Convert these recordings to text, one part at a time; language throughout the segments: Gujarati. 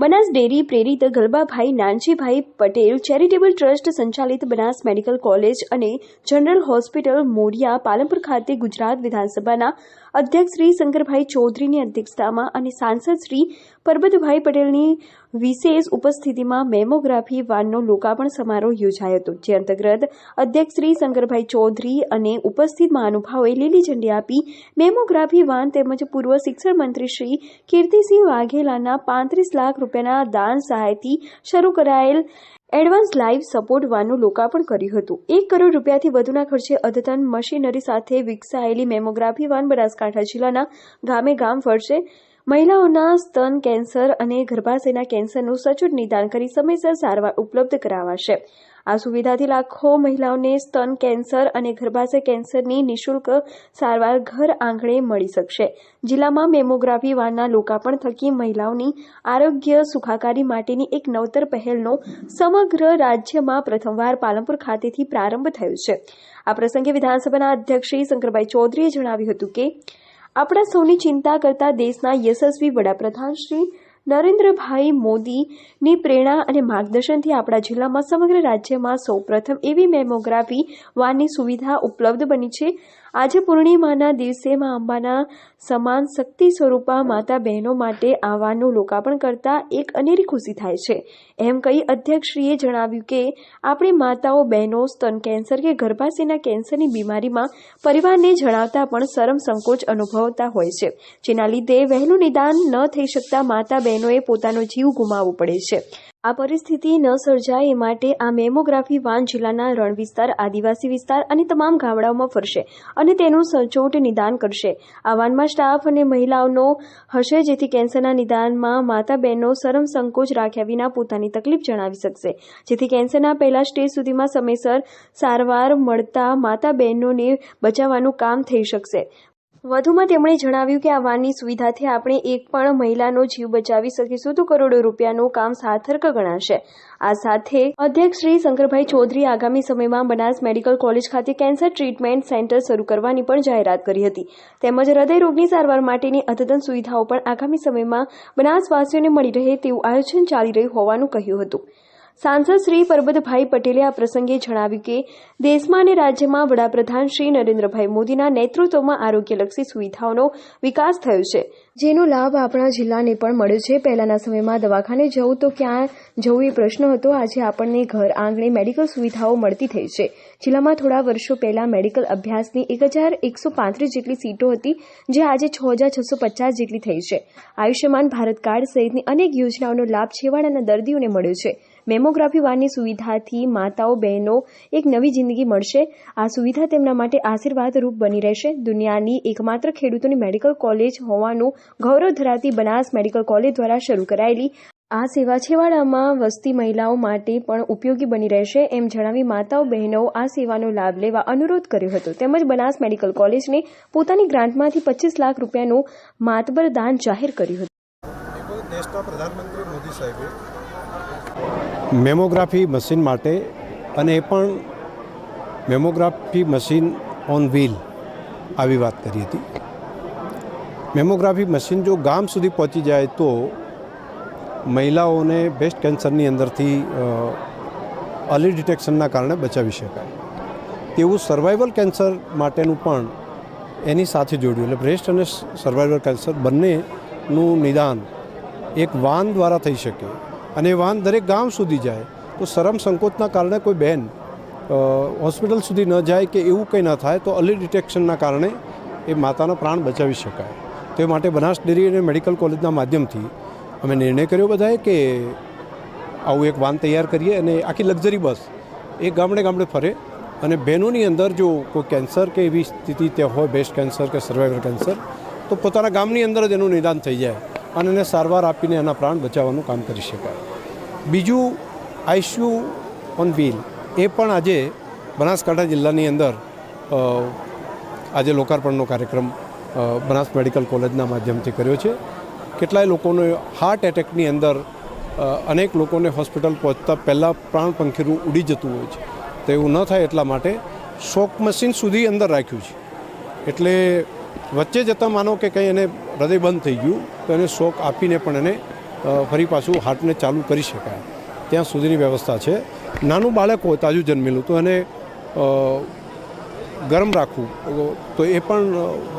બનાસ ડેરી પ્રેરિત ગલબાભાઈ નાનજીભાઈ પટેલ ચેરિટેબલ ટ્રસ્ટ સંચાલિત બનાસ મેડિકલ કોલેજ અને જનરલ હોસ્પિટલ મોરિયા પાલનપુર ખાતે ગુજરાત વિધાનસભાના અધ્યક્ષ શ્રી શંકરભાઈ ચૌધરીની અધ્યક્ષતામાં અને સાંસદ શ્રી પરબતભાઈ પટેલની વિશેષ ઉપસ્થિતિમાં મેમોગ્રાફી વાનનો લોકાર્પણ સમારોહ યોજાયો હતો, જે અંતર્ગત અધ્યક્ષ શ્રી શંકરભાઈ ચૌધરી અને ઉપસ્થિત મહાનુભાવોએ લીલી ઝંડી આપી મેમોગ્રાફી વાન તેમજ પૂર્વ શિક્ષણ મંત્રી શ્રી કીર્તિસિંહ વાઘેલાના પાંત્રીસ લાખ રૂપિયાના દાન સહાયથી શરૂ કરાયેલ એડવાન્સ લાઈવ સપોર્ટ વાનનું લોકાર્પણ કર્યું હતું. એક કરોડ રૂપિયાથી વધુના ખર્ચે અદ્યતન મશીનરી સાથે વિકસાયેલી મેમોગ્રાફી વાન બનાસકાંઠા જિલ્લાના ગામે ગામ ફરશે. મહિલાઓના સ્તન કેન્સર અને ગર્ભાશયના કેન્સરનું સચોટ નિદાન કરી સમયસર સારવાર ઉપલબ્ધ કરાવાશે. આ સુવિધાથી લાખો મહિલાઓને સ્તન કેન્સર અને ગર્ભાશય કેન્સરની નિઃશુલ્ક સારવાર ઘર આંગણે મળી શકશે. જિલ્લામાં મેમોગ્રાફી વાનના લોકાર્પણ થકી મહિલાઓની આરોગ્ય સુખાકારી માટેની એક નવતર પહેલનો સમગ્ર રાજ્યમાં પ્રથમવાર પાલનપુર ખાતેથી પ્રારંભ થયો છે. આ પ્રસંગે વિધાનસભાના અધ્યક્ષ શ્રી શંકરભાઈ ચૌધરીએ જણાવ્યું હતું કે, આપણા સૌની ચિંતા કરતા દેશના યશસ્વી વડાપ્રધાન શ્રી નરેન્દ્રભાઈ મોદીની પ્રેરણા અને માર્ગદર્શનથી આપણા જિલ્લામાં સમગ્ર રાજ્યમાં સૌપ્રથમ એવી મેમોગ્રાફી વાનની સુવિધા ઉપલબ્ધ બની છે. આજે પૂર્ણિમાના દિવસે મા અંબાના સમાન શક્તિ સ્વરૂપા માતા બહેનો માટે આવવાનું લોકાર્પણ કરતા એક અનેરી ખુશી થાય છે. એમ કહી અધ્યક્ષશ્રીએ જણાવ્યું કે, આપણી માતાઓ, બહેનો, સ્તન કેન્સર કે ગર્ભાશયના કેન્સરની બીમારીમાં પરિવારને જણાવતા પણ શરમ સંકોચ અનુભવતા હોય છે, જેના લીધે વહેલું નિદાન ન થઈ શકતા માતા બહેનોએ પોતાનો જીવ ગુમાવવો પડે છે. આ પરિસ્થિતિ ન સર્જાય એ માટે આ મેમોગ્રાફી વાન જિલ્લાના રણ વિસ્તાર આદિવાસી વિસ્તાર અને તમામ ગામડાઓમાં ફરશે અને તેનું સચોટ નિદાન કરશે. આ વાનમાં સ્ટાફ અને મહિલાઓનો હશે જેથી કેન્સરના નિદાનમાં માતા બહેનો શરમ સંકોચ રાખ્યા વિના પોતાની તકલીફ જણાવી શકશે. જેથી કેન્સરના પહેલા સ્ટેજ સુધીમાં સમયસર સારવાર મળતા માતા બહેનોને બચાવવાનું કામ થઈ શકશે. વધુમાં તેમણે જણાવ્યું કે આ વાનની સુવિધાથી આપણે એક પણ મહિલાનો જીવ બચાવી શકીશું તો કરોડો રૂપિયાનું કામ સાર્થક ગણાશે. આ સાથે અધ્યક્ષ શ્રી શંકરભાઈ ચૌધરી આગામી સમયમાં બનાસ મેડિકલ કોલેજ ખાતે કેન્સર ટ્રીટમેન્ટ સેન્ટર શરૂ કરવાની પણ જાહેરાત કરી હતી. તેમજ હૃદય રોગની સારવાર માટેની અદ્યતન સુવિધાઓ પણ આગામી સમયમાં બનાસવાસીઓને મળી રહે તેવું આયોજન ચાલી રહ્યું હોવાનું કહ્યું હતું. સાંસદ શ્રી પરબતભાઈ પટેલે આ પ્રસંગે જણાવ્યું કે દેશમાં અને રાજ્યમાં વડાપ્રધાન શ્રી નરેન્દ્રભાઈ મોદીના નેતૃત્વમાં આરોગ્યલક્ષી સુવિધાઓનો વિકાસ થયો છે. જેનો લાભ આપણા જિલ્લાને પણ મળ્યો છે. પહેલાના સમયમાં દવાખાને જવું તો ક્યાં જવું એ પ્રશ્ન હતો. આજે આપણને ઘર આંગણે મેડિકલ સુવિધાઓ મળતી થઈ છે. જિલ્લામાં થોડા વર્ષો પહેલા મેડિકલ અભ્યાસની એક હજાર એકસો પાંત્રીસ જેટલી સીટો હતી, જે આજે છ હજાર છસો પચાસ જેટલી થઈ છે. આયુષ્યમાન ભારત કાર્ડ સહિતની અનેક યોજનાઓનો લાભ છેવાડાના દર્દીઓને મળ્યો છે. મેમોગ્રાફી વાનની સુવિધાથી માતાઓ, બહેનો એક નવી જિંદગી મળશે. આ સુવિધા તેમના માટે આશીર્વાદરૂપ બની રહેશે. દુનિયાની એકમાત્ર ખેડૂતોની મેડિકલ કોલેજ હોવાનું ગૌરવ ધરાવતી બનાસ મેડિકલ કોલેજ દ્વારા શરૂ કરાયેલી આ સેવા છેવાડામાં વસતી મહિલાઓ માટે પણ ઉપયોગી બની રહેશે એમ જણાવી માતાઓ, બહેનો આ સેવાનો લાભ લેવા અનુરોધ કર્યો હતો. તેમજ બનાસ મેડિકલ કોલેજને પોતાની ગ્રાન્ટમાંથી પચીસ લાખ રૂપિયાનું માતબર દાન જાહેર કર્યું હતું. પ્રધાનમંત્રી મોદી સાહેબે મેમોગ્રાફી મશીન માટે અને એ પણ મેમોગ્રાફી મશીન ઓન વ્હીલ આવી વાત કરી હતી. મેમોગ્રાફી મશીન જો ગામ સુધી પહોંચી જાય તો મહિલાઓને બ્રેસ્ટ કેન્સરની અંદરથી અર્લી ડિટેક્શનના કારણે બચાવી શકાય. તેવું સર્વાઈવલ કેન્સર માટેનું પણ એની સાથે જોડ્યું. એટલે બ્રેસ્ટ અને સર્વાઈવલ કેન્સર બંનેનું નિદાન એક વાન દ્વારા થઈ શકે. અને વાન દરેક ગામ સુધી જાય, તો શરમ સંકોચના કારણે કોઈ બહેન હોસ્પિટલ સુધી ન જાય કે એવું કંઈ ન થાય, તો અર્લી ડિટેક્શનના કારણે એ માતાનો પ્રાણ બચાવી શકાય. તે માટે બનાસ ડેરી અને મેડિકલ કોલેજના માધ્યમથી અમે નિર્ણય કર્યો બધાએ કે આવું એક વાન તૈયાર કરીએ અને આખી લક્ઝરી બસ એ ગામડે ગામડે ફરે અને બહેનોની અંદર જો કોઈ કેન્સર કે એવી સ્થિતિ ત્યાં હોય બેસ્ટ કેન્સર કે સર્વાઈવલ કેન્સર, તો પોતાના ગામની અંદર જ એનું નિદાન થઈ જાય. અને એને સારવાર આપીને એના પ્રાણ બચાવવાનું કામ કરી શકાય. બીજું, આઈસીયુ ઓન વ્હીલ. એ પણ આજે બનાસકાંઠા જિલ્લાની અંદર આજે લોકાર્પણનો કાર્યક્રમ બનાસ મેડિકલ કોલેજના માધ્યમથી કર્યો છે. કેટલાય લોકોને હાર્ટ એટેકની અંદર અનેક લોકોને હોસ્પિટલ પહોંચતા પહેલાં પ્રાણ પંખીરું ઉડી જતું હોય છે. તો એવું ન થાય એટલા માટે શોક મશીન સુધી અંદર રાખ્યું છે. એટલે વચ્ચે જતાં માનો કે કંઈ એને હૃદય બંધ થઈ ગયું. તો એને શોક આપીને પણ એને ફરી પાછું હાર્ટને ચાલુ કરી શકાય. ત્યાં સુધીની વ્યવસ્થા છે. નાનું બાળક હોય તાજું જન્મેલું તો એને ગરમ રાખવું. તો એ પણ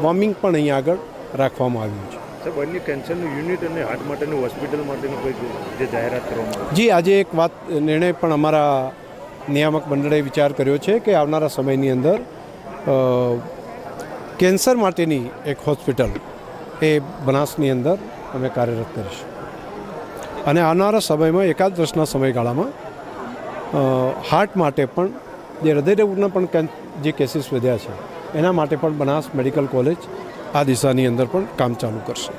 વોર્મિંગ પણ અહીંયા આગળ રાખવામાં આવ્યું છે. સાહેબ અન્ય કેન્સરનું યુનિટ અને હાર્ટ માટેનું હોસ્પિટલ માટેનું કોઈ જે જાહેરાત કરવામાં જી આજે એક વાત નિર્ણય પણ અમારા નિયામક મંડળે વિચાર કર્યો છે કે આવનારા સમયની અંદર કેન્સર માટેની એક હોસ્પિટલ એ બનાસની અંદર અમે કાર્યરત કરીશું. અને આવનારા સમયમાં એકાદ વર્ષના સમયગાળામાં હાર્ટ માટે પણ, જે હૃદયરોગના પણ જે કેસીસ વધ્યા છે, એના માટે પણ બનાસ મેડિકલ કોલેજ આ દિશાની અંદર પણ કામ ચાલુ કરશે.